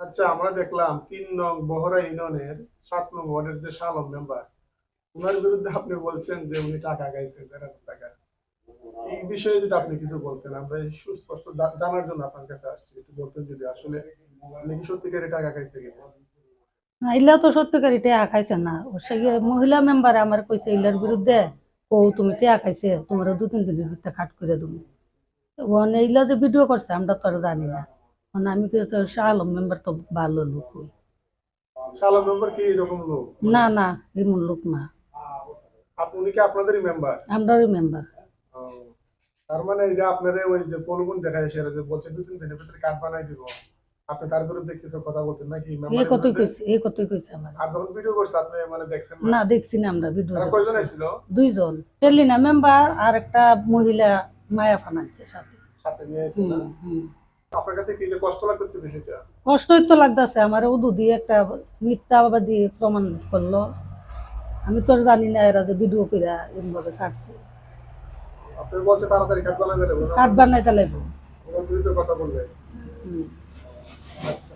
আচ্ছা আমরা দেখলাম তিন নং বহরা ইউনিয়নের সাত নং ওয়ার্ডের যে শালম মেম্বার ওনার বিরুদ্ধে আপনি বলছেন যে উনি টাকা গাইছেন দেড় হাজার টাকা। এই বিষয়ে যদি আপনি কিছু বলতেন, আমরা সুস্পষ্ট জানার জন্য আপনার কাছে আসছি। একটু বলতেন যদি আসলে উনি কি সত্যিকারে টাকা গাইছে কিনা? না তো সত্যিকারই টেয়া খাইছে না। মহিলা মেম্বার আমার কইছে ইলার বিরুদ্ধে ও তুমি টেয়া খাইছে তোমার দু তিন দিনের ভিতরে খাট করে তুমি ওখানে যে ভিডিও করছে, আমরা তো আর জানি না। আমি কি তো শাহ আলম মেম্বার তো ভালো লোক মেম্বার কি এরকম লোক? না না এমন লোক না। আপনি কি আপনাদেরই মেম্বার? আমরারই মেম্বার। তার মানে এই যে আপনারা ওই যে প্রলোভন দেখায় সেটা যে বলছে দু তিন দিনের ভিতরে কার্ড বানাই দিব। আপনি তার বিরুদ্ধে কিছু কথা বলতেন নাকি? এই বিরুদ্ধে? কইছে এই কতই কইছে আমার? আর যখন ভিডিও করছে আপনি মানে দেখছেন না? দেখছি না আমরা ভিডিও তারা কয়জন আইছিল? দুইজন। টেলিনা মেম্বার আর একটা মহিলা মায়া ফানাচ্ছে সাথে। সাথে নিয়ে। আপনার কাছে কি কষ্ট লাগতেছে বিষয়টা? কষ্টই তো লাগতেছে আমার উদু দিয়ে একটা মিথ্যাবাদী প্রমাণ করল। আমি তো আর জানি না এরা যে ভিডিও করে এরকমভাবে ছাড়ছে। আপনি বলছে তাড়াতাড়ি কার্ড বানাই দেবো কথা বলবে। আচ্ছা।